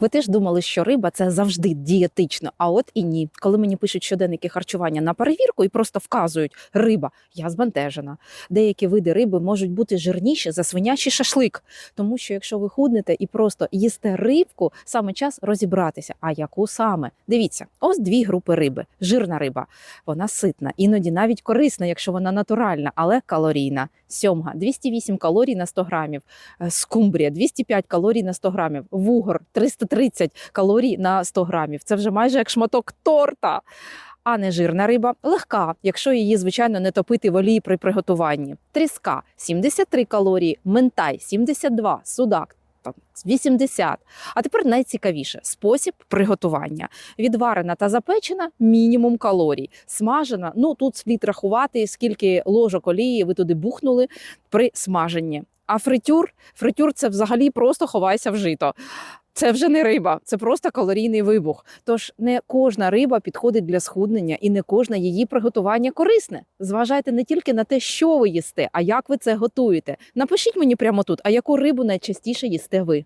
Ви теж думали, що риба це завжди дієтично, а от і ні. Коли мені пишуть щоденники харчування на перевірку і просто вказують риба, я збентежена. Деякі види риби можуть бути жирніші за свинячий шашлик. Тому що якщо ви худнете і просто їсте рибку, саме час розібратися. А яку саме? Дивіться, ось дві групи риби. Жирна риба, вона ситна, іноді навіть корисна, якщо вона натуральна, але калорійна. Сьомга 208 калорій на 100 грамів. Е, Скумбрія 205 калорій на 100 грамів. Вугор 330 калорій на 100 грамів. Це вже майже як шматок торта. А нежирна риба легка, якщо її, звичайно, не топити в олії при приготуванні. Тріска 73 калорії, ментай 72, судак там 80. А тепер найцікавіше спосіб приготування. Відварена та запечена мінімум калорій. Смажена, ну тут слід рахувати, скільки ложок олії ви туди бухнули при смаженні. А фритюр, фритюр це взагалі просто ховайся в жито. Це вже не риба, це просто калорійний вибух. Тож не кожна риба підходить для схуднення, і не кожне її приготування корисне. Зважайте не тільки на те, що ви їсте, а як ви це готуєте. Напишіть мені прямо тут, а яку рибу найчастіше їсте ви.